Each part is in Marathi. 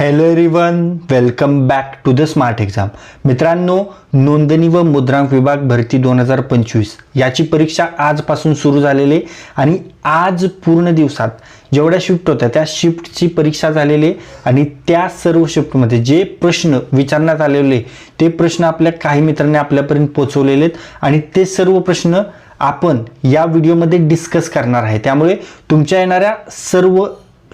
Hello everyone welcome back to the smart exam मित्रांनो नोंदणी व मुद्रांक विभाग भरती दोन हजार पंचवीस याची परीक्षा आजपासून सुरू झालेली आहे आणि आज पूर्ण दिवसात जेवढ्या शिफ्ट होत्या त्या शिफ्टची परीक्षा झालेली आहे आणि त्या सर्व शिफ्टमध्ये जे प्रश्न विचारण्यात आलेले ते प्रश्न आपल्या काही मित्रांनी आपल्यापर्यंत पोचवलेले आहेत आणि ते सर्व प्रश्न आपण या व्हिडिओमध्ये डिस्कस करणार आहे. त्यामुळे तुमच्या येणाऱ्या सर्व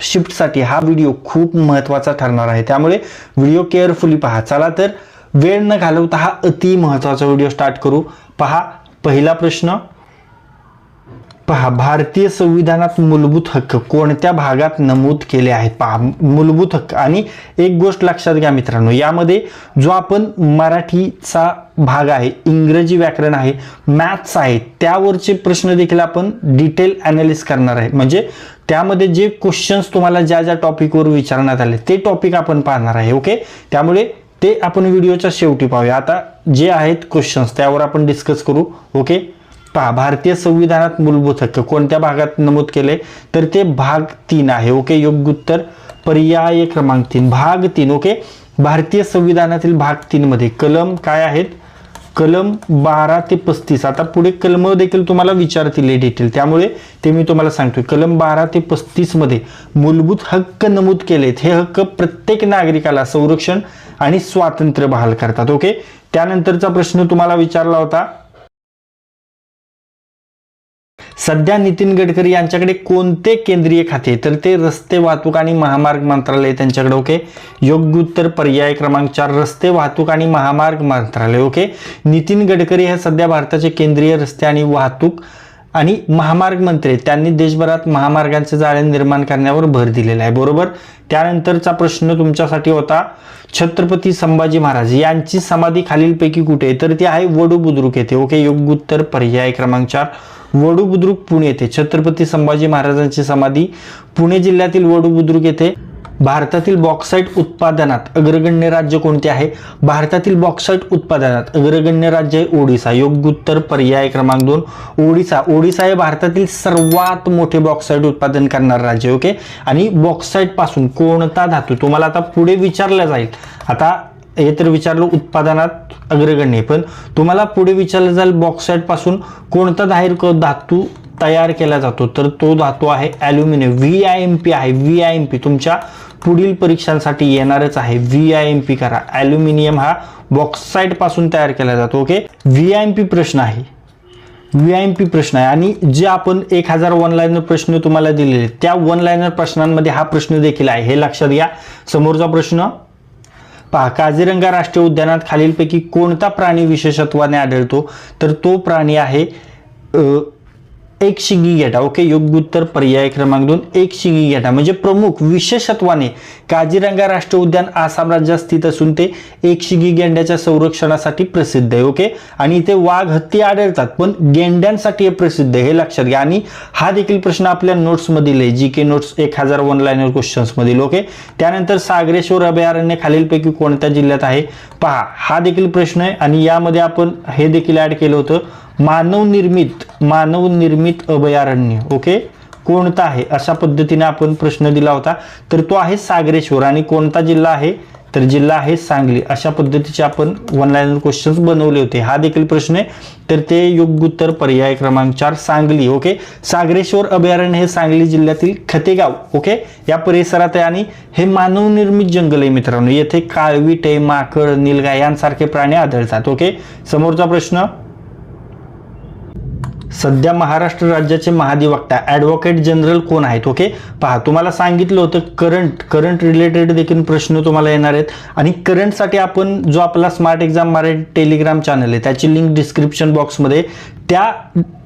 शिफ्टसाठी हा व्हिडिओ खूप महत्त्वाचा ठरणार आहे. त्यामुळे व्हिडिओ केअरफुली पहा. चला तर वेळ न घालवता हा अति महत्त्वाचा व्हिडिओ स्टार्ट करू. पहा पहिला प्रश्न. पहा भारतीय संविधानात मूलभूत हक्क कोणत्या भागात नमूद केले आहेत पहा मूलभूत हक्क. आणि एक गोष्ट लक्षात घ्या मित्रांनो यामध्ये जो आपण मराठीचा भाग आहे इंग्रजी व्याकरण आहे मॅथ्स आहे त्यावरचे प्रश्न देखील आपण डिटेल अनालिस करणार आहे. म्हणजे त्यामध्ये जे क्वेश्चन्स तुम्हाला ज्या ज्या टॉपिकवर विचारण्यात आले ते टॉपिक आपण पाहणार आहे ओके त्यामुळे ते आपण व्हिडिओच्या शेवटी पाहूया. आता जे आहेत क्वेश्चन्स त्यावर आपण डिस्कस करू ओके पहा भारतीय संविधानात मूलभूत हक्क कोणत्या भागात नमूद केले? तर ते भाग तीन आहे ओके? योग्य उत्तर पर्याय क्रमांक तीन. भाग तीन ओके? भारतीय संविधानातील भाग तीन मध्ये कलम काय आहेत? कलम बारा ते पस्तीस. आता पुढे कलम देखील तुम्हाला विचारतील डिटेल त्यामुळे ते मी तुम्हाला सांगतोय. कलम बारा ते पस्तीसमध्ये मूलभूत हक्क नमूद केलेत. हे हक्क प्रत्येक नागरिकाला संरक्षण आणि स्वातंत्र्य बहाल करतात ओके? त्यानंतरचा प्रश्न तुम्हाला विचारला होता. सध्या नितीन गडकरी यांच्याकडे कोणते केंद्रीय खाते? तर ते रस्ते वाहतूक आणि महामार्ग मंत्रालय त्यांच्याकडे ओके? योग्य उत्तर पर्याय क्रमांक चार रस्ते वाहतूक आणि महामार्ग मंत्रालय ओके? नितीन गडकरी हे सध्या भारताचे केंद्रीय रस्ते आणि वाहतूक आणि महामार्ग मंत्री त्यांनी देशभरात महामार्गांचे जाळे निर्माण करण्यावर भर दिलेला आहे. बरोबर? त्यानंतरचा प्रश्न तुमच्यासाठी होता छत्रपती संभाजी महाराज यांची समाधी खालीलपैकी कुठे आहे? तर ती आहे वडू बुद्रुक येथे. ओके योग्य उत्तर पर्याय क्रमांक चार. वडू बुद्रुक पुणे येथे. छत्रपती संभाजी महाराजांची समाधी पुणे जिल्ह्यातील वडू बुद्रुक येथे. भारतातील बॉक्साईट उत्पादनात अग्रगण्य राज्य कोणते आहे? भारतातील बॉक्साईट उत्पादनात अग्रगण्य राज्य आहे ओडिसा. योग्य उत्तर पर्याय क्रमांक दोन ओडिसा. ओडिसा हे भारतातील सर्वात मोठे बॉक्साईट उत्पादन करणारं राज्य ओके? आणि बॉक्साईटपासून कोणता धातू? तुम्हाला आता पुढे विचारला जाईल. आता हे तर विचारलं उत्पादनात अग्रगण्य पण तुम्हाला पुढे विचारलं जाईल बॉक्साईटपासून कोणता धाहेर धातू तयार केला जातो? तर तो धातू आहे aluminium V I M P आहे. व्ही आय एम पी तुमच्या पुढील परीक्षांसाठी येणारच आहे. व्ही आय एम पी करा. ॲल्युमिनियम हा बॉक्साईटपासून तयार केला जातो okay V I M P प्रश्न आहे. व्ही आय एम पी प्रश्न आहे. आणि जे आपण एक हजार वन लाईनर प्रश्न तुम्हाला दिलेले त्या वन लाईनर प्रश्नांमध्ये हा प्रश्न देखील आहे. हे लक्षात घ्या. समोरचा प्रश्न पहा काझीरंगा राष्ट्रीय उद्यानात खालीलपैकी कोणता प्राणी विशेषत्वाने आढळतो? तर तो प्राणी आहे एक शिंगी गेटा ओके? योग्य उत्तर पर्याय क्रमांक दोन एक शिंगी घेटा म्हणजे प्रमुख विशेषत्वाने काजीरंगा राष्ट्रीय उद्यान आसाम राज्यात स्थित असून ते एक शिंगी गेंड्याच्या संरक्षणासाठी प्रसिद्ध आहे ओके? आणि इथे वाघ हत्ती आढळतात पण गेंड्यांसाठी हे प्रसिद्ध आहे हे लक्षात घ्या. आणि हा देखील प्रश्न आपल्या नोट्समधील आहे जी के नोट्स एक हजार वन लाईनर क्वेश्चन्समधील ओके? त्यानंतर सागरेश्वर अभयारण्य खालीलपैकी कोणत्या जिल्ह्यात आहे? पहा हा देखील प्रश्न आहे आणि यामध्ये आपण हे देखील ऍड केलं होतं. मानवनिर्मित मानवनिर्मित अभयारण्य ओके कोणता आहे? अशा पद्धतीने आपण प्रश्न दिला होता. तर तो आहे सागरेश्वर आणि कोणता जिल्हा आहे? तर जिल्हा आहे सांगली. अशा पद्धतीचे आपण वन लाईनर क्वेश्चन्स बनवले होते. हा देखील प्रश्न आहे. तर ते योग्य उत्तर पर्याय क्रमांक चार सांगली ओके सागरेश्वर अभयारण्य हे सांगली जिल्ह्यातील खतेगाव ओके या परिसरात आहे आणि हे मानवनिर्मित जंगल आहे मित्रांनो. येथे काळवीटे माकड निलगाय यांसारखे प्राणी आढळतात ओके समोरचा प्रश्न सध्या महाराष्ट्र राज्याचे महाधिवक्ता ॲडव्होकेट जनरल कोण आहेत ओके पहा तुम्हाला सांगितलं होतं करंट करंट रिलेटेड देखील प्रश्न तुम्हाला येणार आहेत. आणि करंटसाठी आपण जो आपला smart exam Marathi Telegram channel आहे त्याची लिंक डिस्क्रिप्शन बॉक्समध्ये त्या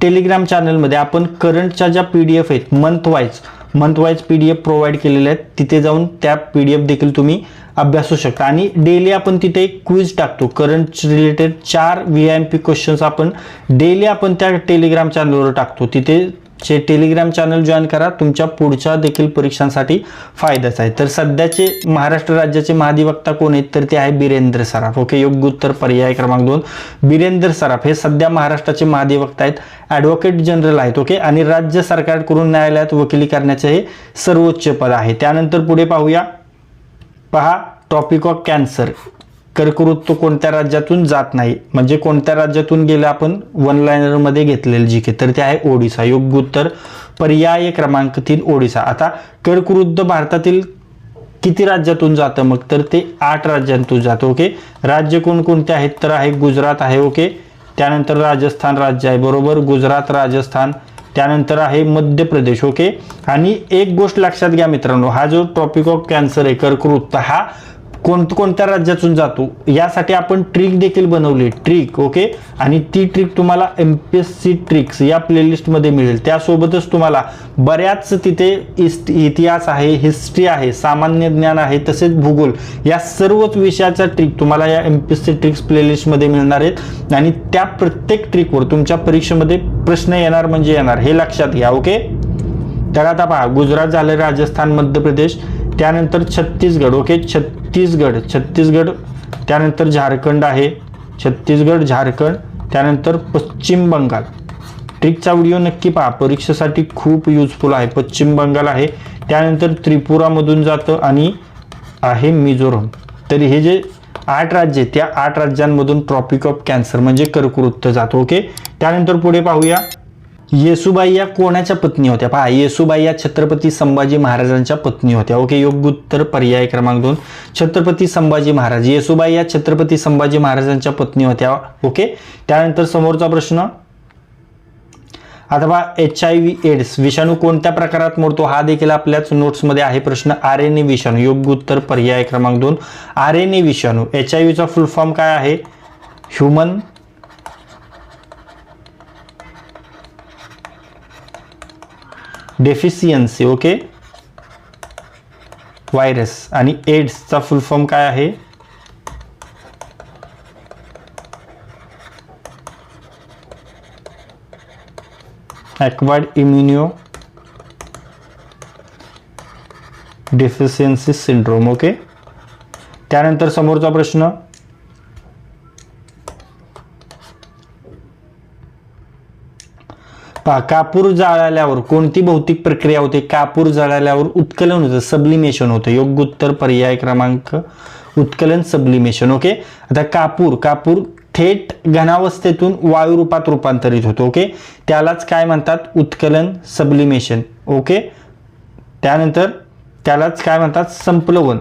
टेलिग्राम चॅनलमध्ये आपण करंटच्या ज्या पी डी एफ आहेत month wise month wise P D F provide केलेले आहेत तिथे जाऊन त्या पी डी एफ देखील तुम्ही अभ्यासू शकता. आणि डेली आपण तिथे एक क्विज टाकतो. करंट रिलेटेड चार V I M P questions आपण डेली आपण त्या टेलिग्राम चॅनलवर टाकतो. तिथे चे टेलिग्राम चॅनल जॉईन करा. तुमच्या पुढच्या देखील परीक्षांसाठी फायद्याचा आहे. तर सध्याचे महाराष्ट्र राज्याचे महाधिवक्ता कोण आहेत? तर ते आहे बिरेंद्र सराफ. ओके योग्य उत्तर पर्याय क्रमांक दोन. बिरेंद्र सराफ हे सध्या महाराष्ट्राचे महाधिवक्ता आहेत. ॲडव्होकेट जनरल आहेत. ओके आणि राज्य सरकारकडून न्यायालयात वकिली करण्याचे हे सर्वोच्च पद आहे. त्यानंतर पुढे पाहूया. पहा टॉपिक ऑफ कॅन्सर कर्कवृत्त कोणत्या राज्यातून जात नाही. म्हणजे कोणत्या राज्यातून गेलं आपण? वन लायनरमध्ये घेतलेलं जी के तर ते आहे ओडिसा. योग्य उत्तर पर्याय क्रमांक तीन ओडिसा. आता कर्कवृत्त भारतातील किती राज्यातून जातं मग? तर ते आठ राज्यांतून जातं ओके? राज्य कोणकोणते आहेत? तर आहे गुजरात आहे ओके? त्यानंतर राजस्थान राज्य आहे बरोबर? गुजरात राजस्थान. त्यानंतर आहे मध्य प्रदेश ओके? आणि एक गोष्ट लक्षात घ्या मित्रांनो हा जो टॉपिक ऑफ कॅन्सर आहे कर्कवृत्त हा कोण कोणत्या राज्यातून जातो यासाठी आपण ट्रिक देखील बनवली. ट्रिक ओके आणि ती ट्रिक तुम्हाला M P S C tricks या प्लेलिस्टमध्ये मिळेल. त्यासोबतच तुम्हाला बऱ्याच तिथे इस्ट इतिहास आहे हिस्ट्री आहे सामान्य ज्ञान आहे तसेच भूगोल. या सर्वच विषयाचा ट्रिक तुम्हाला या M P S C tricks प्लेलिस्टमध्ये मिळणार आहेत. आणि त्या प्रत्येक ट्रिकवर तुमच्या परीक्षेमध्ये प्रश्न येणार म्हणजे येणार. हे लक्षात घ्या ओके तर आता पहा गुजरात झालं राजस्थान मध्य प्रदेश. त्यानंतर छत्तीसगड ओके? छत्तीसगड छत्तीसगड त्यानंतर झारखंड आहे. छत्तीसगड झारखंड त्यानंतर पश्चिम बंगाल. ट्रिकचा व्हिडिओ नक्की पहा. परीक्षेसाठी खूप युजफुल आहे. पश्चिम बंगाल आहे. त्यानंतर त्रिपुरामधून जातं आणि आहे मिझोरम. तरी हे जे आठ राज्य आहेत त्या आठ राज्यांमधून ट्रॉपिक ऑफ कॅन्सर म्हणजे कर्कवृत्त जातो ओके? त्यानंतर पुढे पाहूया. येसुबाई या कोणाच्या पत्नी होत्या? पहा येसुबाई या छत्रपती संभाजी महाराजांच्या पत्नी होत्या. ओके योग्य उत्तर पर्याय क्रमांक दोन. छत्रपती संभाजी महाराज येसुबाई या छत्रपती संभाजी महाराजांच्या पत्नी होत्या. ओके त्यानंतर समोरचा प्रश्न. अथवा एच आय व्ही एड्स विषाणू कोणत्या प्रकारात मोडतो? हा देखील आपल्याच नोट्समध्ये आहे प्रश्न. आर एन ए विषाणू योग्य उत्तर पर्याय क्रमांक दोन. आर एन ए विषाणू एच आय व्हीचा फुल फॉर्म काय आहे? Human deficiency okay? व्हायरस आणि एड्सचा फुल फॉर्म काय आहे? Acquired immuno deficiency syndrome okay? त्यानंतर समोरचा प्रश्न पहा कापूर जाळल्यावर कोणती भौतिक प्रक्रिया होते? कापूर जाळल्यावर उत्कलन होतं सबलिमेशन होतं. योग्य उत्तर पर्याय क्रमांक उत्कलन सबलिमेशन ओके आता कापूर कापूर थेट घनावस्थेतून वायू रूपात रूपांतरित होतो. ओके त्यालाच काय म्हणतात? उत्कलन सबलिमेशन ओके त्यानंतर त्यालाच काय म्हणतात? संप्लवन.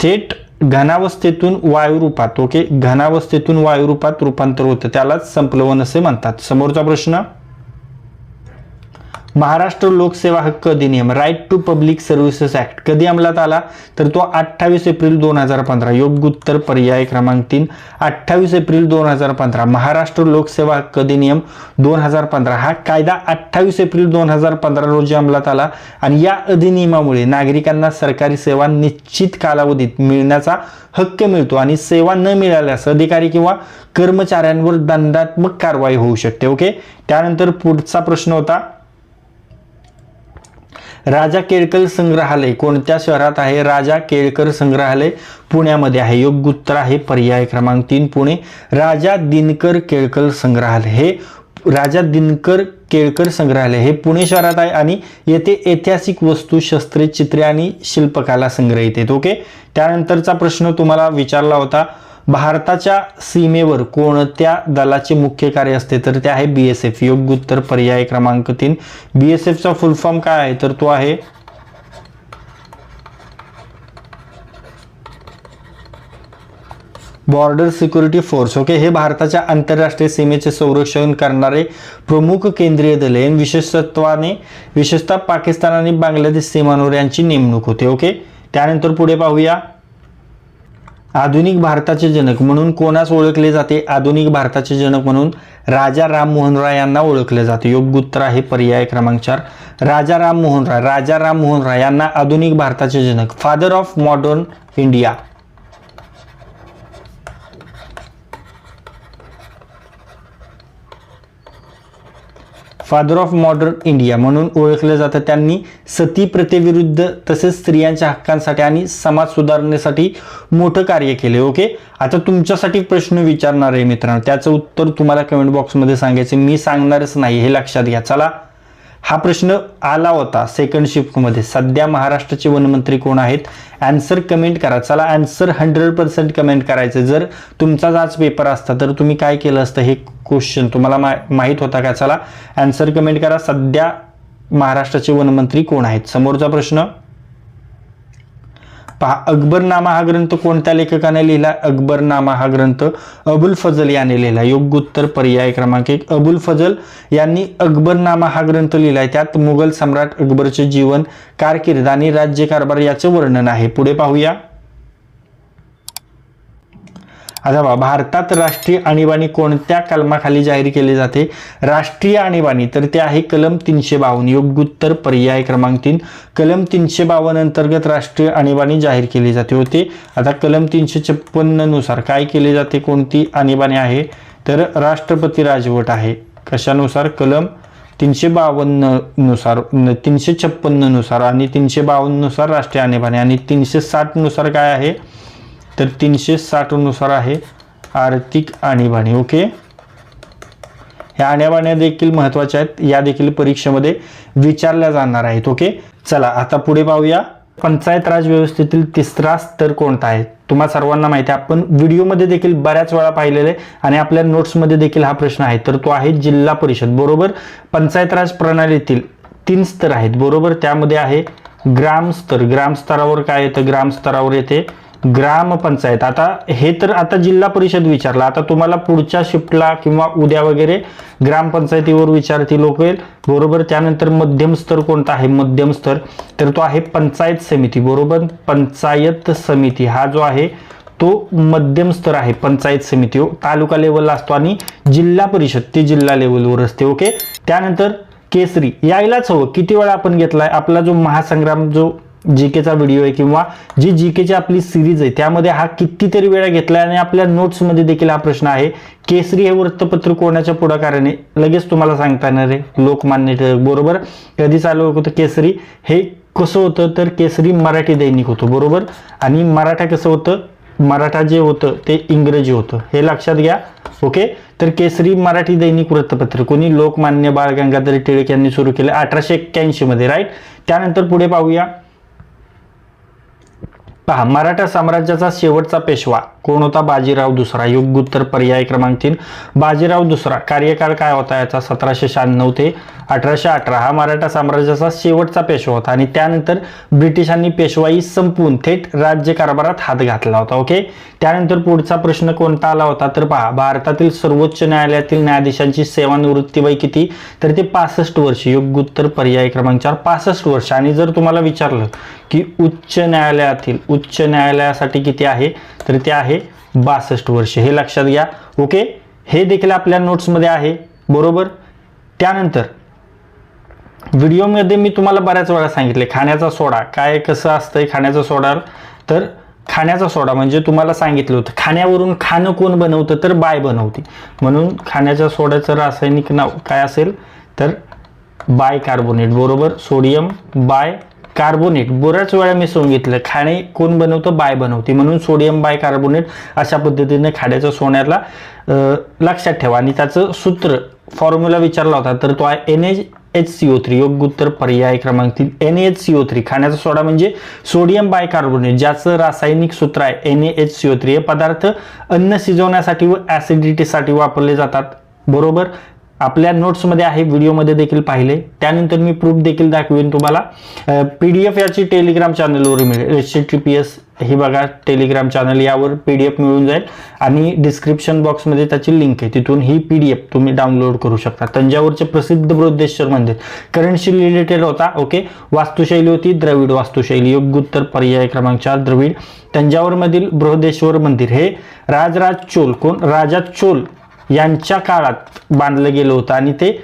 थेट घनावस्थेतून वायुरूपात ओके घनावस्थेतून वायुरूपात रूपांतर होतं. त्यालाच संप्लवन असे म्हणतात. समोरचा प्रश्न महाराष्ट्र लोकसेवा हक्क अधिनियम right to public services act कधी अंमलात आला? तर तो अठ्ठावीस एप्रिल दोन हजार पंधरा. योग्य उत्तर पर्याय क्रमांक तीन. अठ्ठावीस एप्रिल दोन हजार पंधरा. महाराष्ट्र लोकसेवा हक्क अधिनियम दोन हजार पंधरा. हा कायदा अठ्ठावीस एप्रिल दोन हजार पंधरा रोजी अंमलात आला आणि या अधिनियमामुळे नागरिकांना सरकारी सेवा निश्चित कालावधीत मिळण्याचा हक्क मिळतो आणि सेवा न मिळाल्यास अधिकारी किंवा कर्मचाऱ्यांवर दंडात्मक कारवाई होऊ शकते. ओके त्यानंतर पुढचा प्रश्न होता. राजा केळकर संग्रहालय. कोणत्या शहरात आहे? राजा केळकर संग्रहालय पुण्यामध्ये आहे. योग्य उत्तर आहे पर्याय क्रमांक तीन पुणे. राजा दिनकर केळकर संग्रहालय. हे राजा दिनकर केळकर संग्रहालय हे पुणे शहरात आहे आणि येथे ऐतिहासिक वस्तू शस्त्रे चित्रे आणि शिल्पकला संग्रहित आहेत. ओके? त्यानंतरचा प्रश्न तुम्हाला विचारला होता भारताच्या सीमेवर कोणत्या दलाचे मुख्य कार्य असते? तर ते आहे बी एस एफ योग्य उत्तर पर्याय क्रमांक तीन. बी एस एफचा फुल फॉर्म काय आहे? तर तो आहे बॉर्डर सिक्युरिटी फोर्स ओके हे भारताच्या आंतरराष्ट्रीय सीमेचे संरक्षण करणारे प्रमुख केंद्रीय दल आहे. विशेषत्वाने विशेषतः पाकिस्तान आणि बांगलादेश सीमांवर यांची नेमणूक होते. ओके त्यानंतर पुढे पाहूया. आधुनिक भारताचे जनक म्हणून कोणास ओळखले जाते? आधुनिक भारताचे जनक म्हणून राजा राममोहन राय यांना ओळखले जाते. योग्य उत्तर आहे पर्याय क्रमांक चार. राजा राममोहन राय राजा राममोहन राय यांना आधुनिक भारताचे जनक father of modern India. Father of modern India म्हणून ओळखलं जातं त्यांनी. सती प्रथेविरुद्ध तसेच स्त्रियांच्या हक्कांसाठी आणि समाज सुधारणेसाठी मोठं कार्य केले ओके आता तुमच्यासाठी प्रश्न विचारणार आहे मित्रांनो. त्याचं उत्तर तुम्हाला कमेंट बॉक्समध्ये सांगायचं मी सांगणारच नाही हे लक्षात घ्या. चला. हा प्रश्न आला होता सेकंड शिफ्टमध्ये सध्या महाराष्ट्राचे वनमंत्री कोण आहेत? अँसर कमेंट करा. चला अँसर हंड्रेड पर्सेंट कमेंट करायचं. जर तुमचाच आज पेपर असता तर तुम्ही काय केलं असतं हे क्वेश्चन तुम्हाला मा माहीत होता का? चला अँसर कमेंट करा. सध्या महाराष्ट्राचे वनमंत्री कोण आहेत? समोरचा प्रश्न? पहा अकबरनामा हा ग्रंथ कोणत्या लेखकाने लिहिला? अकबरनामा हा ग्रंथ अबुल फजल याने लिहिला. योग्य उत्तर पर्याय क्रमांक एक. अबुल फजल यांनी अकबरनामा हा ग्रंथ लिहिलाय. त्यात मुघल सम्राट अकबरचे जीवन कारकीर्द आणि राज्यकारभार याचे वर्णन आहे. पुढे पाहूया. आता भारतात राष्ट्रीय आणीबाणी कोणत्या कलमाखाली जाहीर केली जाते? राष्ट्रीय आणीबाणी तर ते आहे कलम तीनशे बावन्न. योग्य उत्तर पर्याय क्रमांक तीन. कलम तीनशे बावन्न अंतर्गत राष्ट्रीय आणीबाणी जाहीर केली जाते. होते. आता कलम तीनशे छप्पन्ननुसार काय केले जाते? कोणती आणीबाणी आहे? तर राष्ट्रपती राजवट आहे. कशानुसार? कलम तीनशे बावन्ननुसार तीनशे छप्पन्ननुसार आणि तीनशे बावन्ननुसार राष्ट्रीय आणीबाणी. आणि तीनशे साठनुसार काय आहे? तर तीनशे साठनुसार आहे आर्थिक आणीबाणी ओके? ह्या आणीबाण्या देखील महत्त्वाच्या आहेत. या देखील परीक्षेमध्ये विचारल्या जाणार आहेत ओके? चला आता पुढे पाहूया. पंचायत राज व्यवस्थेतील तिसरा स्तर कोणता आहे? तुम्हा सर्वांना माहिती आहे. आपण व्हिडिओमध्ये देखील बऱ्याच वेळा पाहिलेले आहे आणि आपल्या नोट्समध्ये देखील हा प्रश्न आहे. तर तो आहे जिल्हा परिषद बरोबर? पंचायत राज प्रणालीतील तीन स्तर आहेत बरोबर? त्यामध्ये आहे ग्रामस्तर ग्रामस्तरावर काय येतं? ग्रामस्तरावर येते ग्रामपंचायत. आता हे तर आता जिल्हा परिषद विचारला. आता तुम्हाला पुढच्या शिफ्टला किंवा उद्या वगैरे ग्रामपंचायतीवर विचारतील लोक बरोबर त्यानंतर मध्यम स्तर कोणता आहे? मध्यम स्तर तर तो आहे पंचायत समिती. बरोबर पंचायत समिती. हा जो आहे तो मध्यम स्तर आहे पंचायत समिती. हो. तालुका लेवलला असतो आणि जिल्हा परिषद ते जिल्हा लेवलवर असते. ओके? त्यानंतर केसरी. यायलाच हवं. किती वेळा आपण घेतलाय? आपला जो महासंग्राम जो जी केचा व्हिडिओ आहे किंवा जी जी केची आपली सिरीज आहे त्यामध्ये हा कितीतरी वेळा घेतलाय आणि आपल्या नोट्समध्ये देखील हा प्रश्न आहे केसरी हे वृत्तपत्र कोणाच्या पुढाकाराने? लगेच तुम्हाला सांगता येणार आहे लोकमान्य टिळक. बरोबर? कधी चालू होतं केसरी? हे कसं होतं? तर केसरी मराठी दैनिक होतं बरोबर? आणि मराठा कसं होतं? मराठा जे होतं ते इंग्रजी होतं. हे लक्षात घ्या ओके? तर केसरी मराठी दैनिक वृत्तपत्र. कोणी लोकमान्य बाळ गंगाधर टिळक यांनी सुरू केलं अठराशे एक्क्याऐंशी मध्ये राईट त्यानंतर पुढे पाहूया. पहा मराठा साम्राज्याचा शेवटचा पेशवा. कोण होता? बाजीराव दुसरा. योग्य उत्तर पर्याय क्रमांक तीन. बाजीराव दुसरा. कार्यकाळ काय होता याचा? सतराशे शहाण्णव ते अठराशे अठरा. हा मराठा साम्राज्याचा शेवटचा पेशवा होता आणि त्यानंतर ब्रिटिशांनी पेशवाई संपवून थेट राज्यकारभारात हात घातला होता. ओके? त्यानंतर पुढचा प्रश्न कोणता आला होता? तर पहा भारतातील सर्वोच्च न्यायालयातील न्यायाधीशांची सेवानिवृत्ती वय किती? तर ते पासष्ट वर्ष. योग्य उत्तर पर्याय क्रमांक चार. पासष्ट वर्ष. आणि जर तुम्हाला विचारलं की उच्च न्यायालयातील उच्च न्यायालयासाठी किती आहे? तर ते आहे बासष्ट वर्ष. हे लक्षात घ्या. ओके हे देखील आपल्या नोट्समध्ये आहे. बरोबर? त्यानंतर व्हिडिओमध्ये मी तुम्हाला बऱ्याच वेळा सांगितले खाण्याचा सोडा. काय कसं असतंय खाण्याचा सोडा? तर खाण्याचा सोडा म्हणजे तुम्हाला सांगितलं होतं खाण्यावरून खाणं कोण बनवतं? तर बाय बनवते. म्हणून खाण्याच्या सोड्याचं रासायनिक नाव काय असेल? तर बाय कार्बोनेट बरोबर? Sodium bi carbonate. बऱ्याच वेळा मी सांगितलं खाणे कोण बनवतं? बाय बनवते. म्हणून सोडियम बाय कार्बोनेट अशा पद्धतीने खाण्याच्या सोन्याला लक्षात ठेवा. आणि त्याचं सूत्र फॉर्म्युला विचारला होता तर तो आहे N H H C O three योग्य उत्तर पर्याय क्रमांक तीन. N H C O three खाण्याचा सोडा म्हणजे सोडियम बायकार्बोनेट ज्याचं रासायनिक सूत्र आहे N H C O three हे पदार्थ अन्न शिजवण्यासाठी व ॲसिडिटीसाठी वापरले जातात. बरोबर? आपल्या नोट्समध्ये आहे व्हिडिओमध्ये देखील पाहिले. त्यानंतर मी प्रूफ देखील दाखवेन तुम्हाला. पी डी एफ याची टेलिग्राम चॅनलवर मिळेल. एच टी पी एस ही बघा टेलिग्राम चॅनल यावर पी डी एफ मिळून जाईल. आणि डिस्क्रिप्शन बॉक्समध्ये त्याची लिंक आहे. तिथून ही पी डी एफ तुम्ही डाउनलोड करू शकता. तंजावरचे प्रसिद्ध बृहदेश्वर मंदिर. करंटशी रिलेटेड होता ओके वास्तुशैली होती द्रविड वास्तुशैली. योग्य उत्तर पर्याय क्रमांक चार द्रविड. तंजावरमधील बृहदेश्वर मंदिर. हे राजराज चोल. कोण? राजा चोल. यांच्या काळात बांधलं गेलं होतं. आणि ते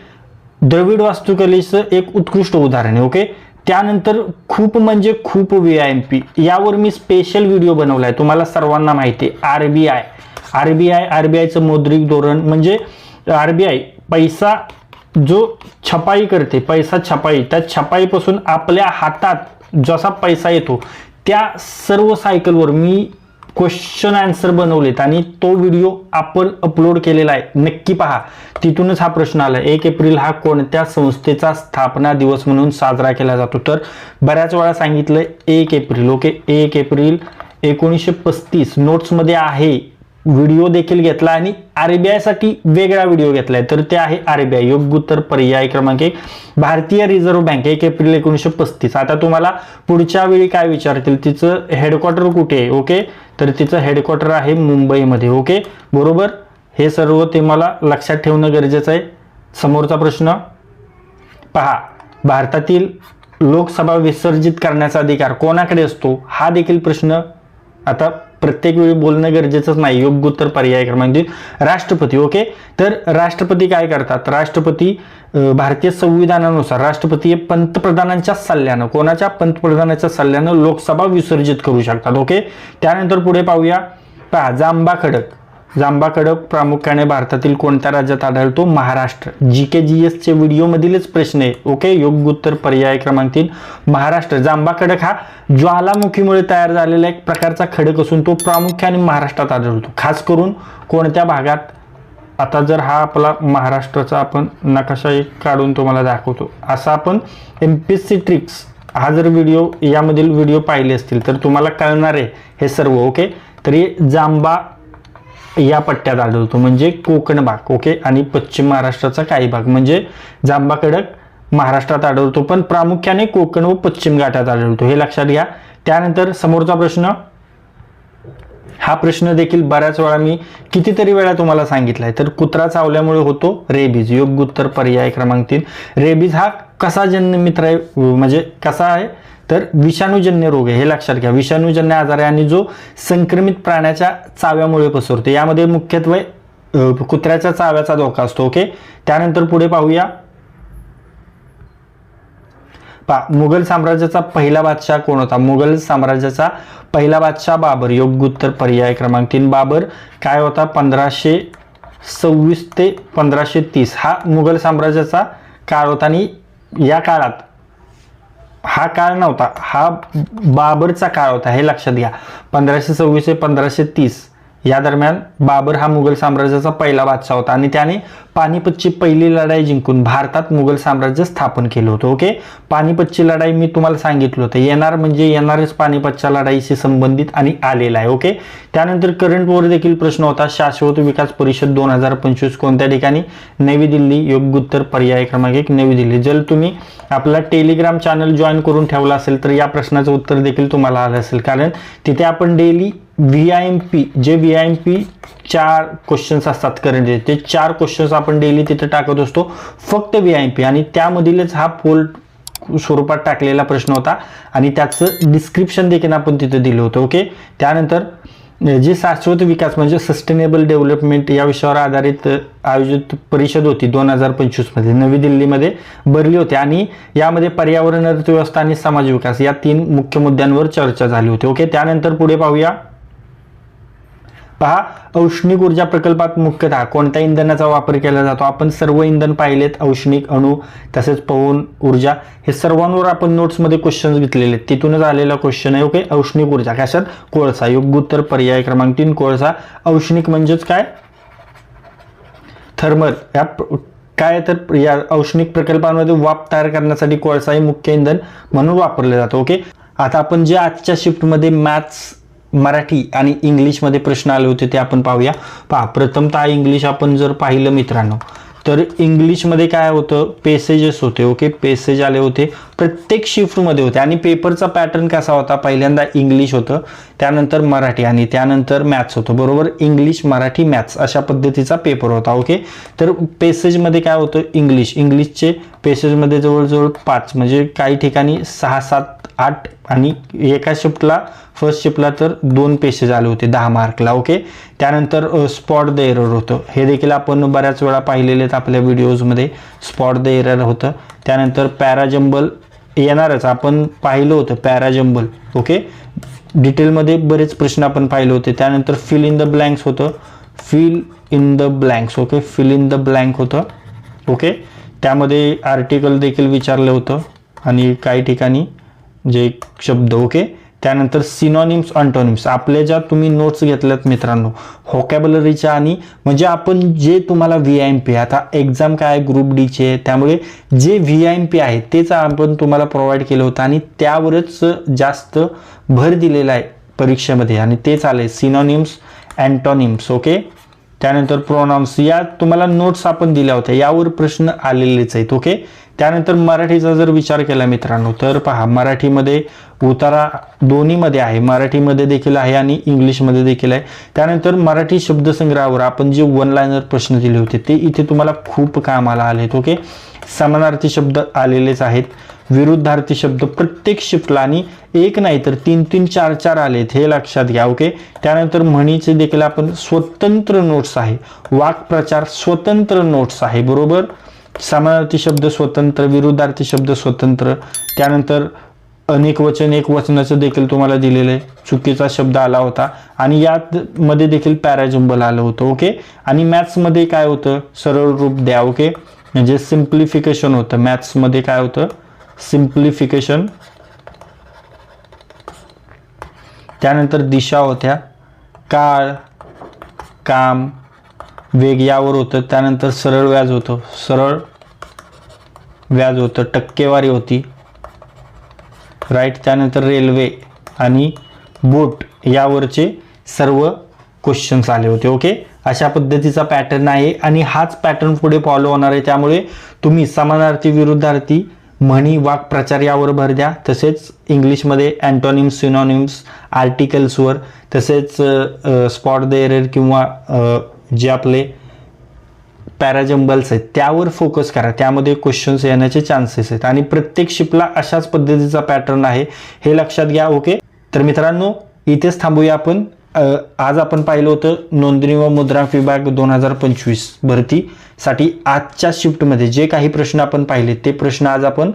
द्रविड वास्तुकलेचं एक उत्कृष्ट उदाहरण आहे ओके? त्यानंतर खूप म्हणजे खूप व्ही आय एम पी यावर मी स्पेशल व्हिडिओ बनवला आहे तुम्हाला सर्वांना माहिती आहे. R B I R B I R B आयचं मौद्रिक धोरण म्हणजे आर बी आय पैसा जो छपाई करते पैसा छपाई त्या छपाईपासून आपल्या हातात जसा पैसा येतो त्या सर्व सायकलवर मी क्वेश्चन आन्सर बनवलेत आणि तो व्हिडिओ आपण अपलोड केलेला आहे. नक्की पहा. तिथूनच हा प्रश्न आला. एक एप्रिल हा कोणत्या संस्थेचा स्थापना दिवस म्हणून साजरा केला जातो? तर बऱ्याच वेळा सांगितलं एक एप्रिल. ओके? एक एप्रिल एकोणीसशे पस्तीस. नोट्समध्ये आहे. व्हिडिओ देखील घेतला आणि आरबीआयसाठी वेगळा व्हिडिओ घेतलाय. तर ते आहे आरबीआय योग्य उत्तर पर्याय क्रमांक एक. भारतीय रिझर्व्ह बँक एक एप्रिल एकोणीसशे पस्तीस. आता तुम्हाला पुढच्या वेळी काय विचारतील? तिचं हेडक्वार्टर कुठे आहे? ओके? तर तिचं हेडक्वार्टर आहे मुंबईमध्ये. ओके? बरोबर? हे सर्व ते मला लक्षात ठेवणं गरजेचं आहे. समोरचा प्रश्न? पहा भारतातील लोकसभा विसर्जित करण्याचा अधिकार कोणाकडे असतो? हा देखील प्रश्न आता प्रत्येक वेळी बोलणं गरजेचंच नाही. योग्य उत्तर पर्याय क्रमांक तीन. राष्ट्रपती. ओके? तर राष्ट्रपती काय करतात? राष्ट्रपती भारतीय संविधानानुसार राष्ट्रपती हे पंतप्रधानांच्या सल्ल्यानं कोणाच्या पंतप्रधानाच्या सल्ल्यानं लोकसभा विसर्जित करू शकतात. ओके? त्यानंतर पुढे पाहूया. पहा जांबा खडक. जांबा खडक प्रामुख्याने भारतातील कोणत्या राज्यात आढळतो? महाराष्ट्र. जी के जी एसचे व्हिडिओमधीलच प्रश्न आहे. ओके? योग्य उत्तर पर्याय क्रमांक तीन. महाराष्ट्र. जांबा खडक हा ज्वालामुखीमुळे तयार झालेला एक प्रकारचा खडक असून तो प्रामुख्याने महाराष्ट्रात आढळतो. खास करून कोणत्या भागात? आता जर हा आपला महाराष्ट्राचा आपण नकाशा एक काढून तुम्हाला दाखवतो. असा आपण एम पी सी ट्रिक्स हा जर व्हिडिओ यामधील व्हिडिओ पाहिले असतील तर तुम्हाला कळणार आहे हे सर्व. ओके? तरी जांबा या पट्ट्यात आढळतो म्हणजे कोकण भाग ओके? आणि पश्चिम महाराष्ट्राचा काही भाग. म्हणजे जांबाकडक महाराष्ट्रात आढळतो पण प्रामुख्याने कोकण व पश्चिम घाटात आढळतो. हे लक्षात घ्या. त्यानंतर समोरचा प्रश्न. हा प्रश्न देखील बऱ्याच वेळा मी कितीतरी वेळा तुम्हाला सांगितलाय. तर कुत्रा चावल्यामुळे होतो रेबीज. योग्य उत्तर पर्याय क्रमांक तीन. रेबीज हा कसा जन्ममित्र आहे? म्हणजे कसा आहे? तर विषाणूजन्य रोग आहे हे लक्षात घ्या. विषाणूजन्य आजार आहे आणि जो संक्रमित प्राण्याच्या चाव्यामुळे पसरतो. यामध्ये मुख्यत्वे कुत्र्याच्या चाव्याचा धोका असतो ओके? त्यानंतर पुढे पाहूया. पा मुघल साम्राज्याचा पहिला बादशाह कोण होता? मुघल साम्राज्याचा पहिला बादशाह बाबर. योग्य उत्तर पर्याय क्रमांक तीन. बाबर काय होता? पंधराशे सव्वीस ते पंधराशे तीस. हा मुघल साम्राज्याचा काळ होता आणि या काळात हा काळ नव्हता. हा बाबरचा काळ होता हे लक्षात घ्या. पंधराशे सव्वीस ते पंधराशे तीस. या दरम्यान बाबर हा मुघल साम्राज्याचा पहिला बादशाह होता आणि त्याने पानिपतची पहिली लढाई जिंकून भारतात मुघल साम्राज्य स्थापन केलं होतं. ओके? पानिपतची लढाई मी तुम्हाला सांगितलं होतं. येणार म्हणजे येणारच पानिपतच्या लढाईशी संबंधित आणि आलेला आहे. ओके? त्यानंतर करंटवर देखील प्रश्न होता. शाश्वत विकास परिषद दोन हजार पंचवीस कोणत्या ठिकाणी? नवी दिल्ली योग्य उत्तर पर्याय क्रमांक एक नवी दिल्ली. जर तुम्ही आपला टेलिग्राम चॅनल जॉईन करून ठेवला असेल तर या प्रश्नाचं उत्तर देखील तुम्हाला आलं असेल. कारण तिथे आपण daily V I M P जे व्ही आय एम पी चार क्वेश्चन्स असतात करंट ते चार क्वेश्चन्स आपण डेली तिथे टाकत असतो. फक्त व्ही आय एम पी आणि त्यामधीलच हा पोल स्वरूपात टाकलेला प्रश्न होता. आणि त्याचं डिस्क्रिप्शन देखील आपण तिथे दिलं होतं ओके त्यानंतर जे शाश्वत विकास म्हणजे सस्टेनेबल डेव्हलपमेंट या विषयावर आधारित आयोजित परिषद होती दोन हजार पंचवीसमध्ये नवी दिल्लीमध्ये भरली होती. आणि यामध्ये पर्यावरण अर्थव्यवस्था आणि समाज विकास या तीन मुख्य मुद्द्यांवर चर्चा झाली होती ओके त्यानंतर पुढे पाहूया. पहा औष्णिक ऊर्जा प्रकल्पात मुख्यतः कोणत्या इंधनाचा वापर केला जातो? आपण सर्व इंधन पाहिलेत औष्णिक अणू तसेच पवन ऊर्जा हे सर्वांवर आपण नोट्समध्ये क्वेश्चन घेतलेले. आहेत तिथूनच आलेला क्वेश्चन आहे ओके औष्णिक ऊर्जा. कशात? कोळसा. योग्य उत्तर पर्याय क्रमांक तीन कोळसा. औष्णिक म्हणजेच काय? थर्मल. या काय तर या औष्णिक प्रकल्पांमध्ये वाप तयार करण्यासाठी कोळसा हे मुख्य इंधन म्हणून वापरले जातं ओके आता आपण जे आजच्या शिफ्टमध्ये मॅथ्स मराठी आणि इंग्लिशमध्ये प्रश्न आले होते ते आपण पाहूया. पहा प्रथमतः इंग्लिश आपण जर पाहिलं मित्रांनो तर इंग्लिशमध्ये काय होतं? पेसेजेस होते ओके पेसेज आले होते. प्रत्येक शिफ्टमध्ये होते. आणि पेपरचा पॅटर्न कसा होता? पहिल्यांदा इंग्लिश होतं त्यानंतर मराठी आणि त्यानंतर मॅथ्स होतं. बरोबर? इंग्लिश मराठी मॅथ्स अशा पद्धतीचा पेपर होता ओके तर पेसेजमध्ये काय होतं? इंग्लिश इंग्लिशचे पेसेजमध्ये जवळजवळ पाच म्हणजे काही ठिकाणी सहा सात आठ आणि एका शिफ्टला फर्स्ट शिफ्टला तर दोन पेसेज आले होते दहा मार्कला ओके त्यानंतर स्पॉट द एरर होतं. हे देखील आपण बऱ्याच वेळा पाहिलेले आहेत आपल्या व्हिडिओजमध्ये स्पॉट द एरर होतं. त्यानंतर पॅराजंबल येणारच. आपण पाहिलं होतं पॅराजंबल ओके डिटेलमध्ये बरेच प्रश्न आपण पाहिले होते. त्यानंतर फिल इन द ब्लँक्स होतं. Fill in the blanks okay fill in the blank होतं ओके त्यामध्ये आर्टिकल देखील विचारलं होतं. आणि काही ठिकाणी म्हणजे जे शब्द ओके? त्यानंतर सिनॉनिम्स अँटोनिम्स आपल्या ज्या तुम्ही नोट्स घेतल्यात मित्रांनो होकॅबलरीच्या आणि म्हणजे आपण जे तुम्हाला व्ही आय एम पी आता एक्झाम काय ग्रुप डीचे त्यामुळे जे व्ही आय एम पी आहे तेच आपण तुम्हाला प्रोव्हाइड केलं होतं आणि त्यावरच जास्त भर दिलेला आहे परीक्षेमध्ये आणि तेच आले सिनॉनिम्स अँटॉनिम्स ओके? त्यानंतर प्रोनाउन्स या तुम्हाला नोट्स आपण दिल्या होत्या यावर प्रश्न आलेलेच आहेत ओके? त्यानंतर मराठीचा जर विचार केला मित्रांनो तर पहा मराठीमध्ये उतारा दोन्हीमध्ये आहे. मराठीमध्ये देखील आहे आणि इंग्लिशमध्ये देखील आहे. त्यानंतर मराठी शब्दसंग्रहावर आपण जे वन लायनर प्रश्न दिले होते ते इथे तुम्हाला खूप कामाला आलेत ओके? समानार्थी शब्द आलेलेच आहेत. विरुद्धार्थी शब्द प्रत्येक शिफ्टला आणि एक नाही तर तीन तीन चार चार आलेत हे लक्षात घ्या ओके? त्यानंतर म्हणीचे देखील आपण स्वतंत्र नोट्स आहे. वाक्प्रचार स्वतंत्र नोट्स आहे बरोबर? समानार्थी शब्द स्वतंत्र विरुद्धार्थी शब्द स्वतंत्र. त्यानंतर अनेक वचन एक वचनाचं देखील तुम्हाला दिलेलं आहे. चुकीचा शब्द आला होता. आणि यात मध्ये देखील पॅराजंबल आलं होतं ओके? आणि मॅथ्समध्ये काय होतं? सरळ रूप द्या ओके? म्हणजे सिम्प्लिफिकेशन होतं. मॅथ्समध्ये काय होतं? सिम्प्लिफिकेशन. त्यानंतर दिशा होत्या. काळ काम वेग यावर होतं त्यानंतर सरळ व्याज होतं. सरळ व्याज होतं टक्केवारी होती. राईट त्यानंतर रेल्वे आणि बोट यावरचे सर्व क्वेश्चन्स आले होते ओके अशा पद्धतीचा पॅटर्न आहे आणि हाच पॅटर्न पुढे फॉलो होणार आहे. त्यामुळे तुम्ही समानार्थी विरुद्धार्थी म्हणी वाक्प्रचार यावर भर द्या. तसेच इंग्लिशमध्ये अँटॉनिम्स सिनॉनिम्स आर्टिकल्सवर तसेच स्पॉट द एरर किंवा जे आपले पॅराजंबल्स आहेत त्यावर फोकस करा. त्यामध्ये क्वेश्चन्स येण्याचे चान्सेस आहेत. आणि प्रत्येक शिपला अशाच पद्धतीचा पॅटर्न आहे. हे लक्षात घ्या ओके तर मित्रांनो इथेच थांबूया आपण. आज आपण पाहिलं होतं नोंदणी व मुद्रांक विभाग दोन हजार पंचवीस भरतीसाठी आजच्या शिफ्टमध्ये जे काही प्रश्न आपण पाहिले ते प्रश्न आज आपण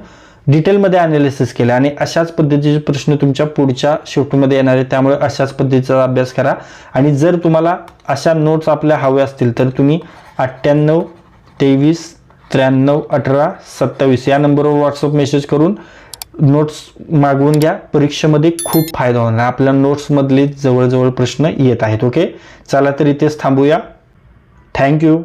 डिटेलमध्ये अनालिसिस केलं आणि अशाच पद्धतीचे प्रश्न तुमच्या पुढच्या शिफ्टमध्ये येणार आहे त्यामुळे अशाच पद्धतीचा अभ्यास करा. आणि जर तुम्हाला अशा नोट्स आपल्या हव्या असतील तर तुम्ही अठ्ठ्याण्णव तेवीस त्र्याण्णव अठरा सत्तावीस या नंबरवर व्हॉट्सअप मेसेज करून नोट्स मागवून घ्या. परीक्षेमध्ये खूप फायदा होणार. आपल्या नोट्समधले जवळजवळ प्रश्न येत आहेत ओके चला तर इथेच थांबूया. थँक्यू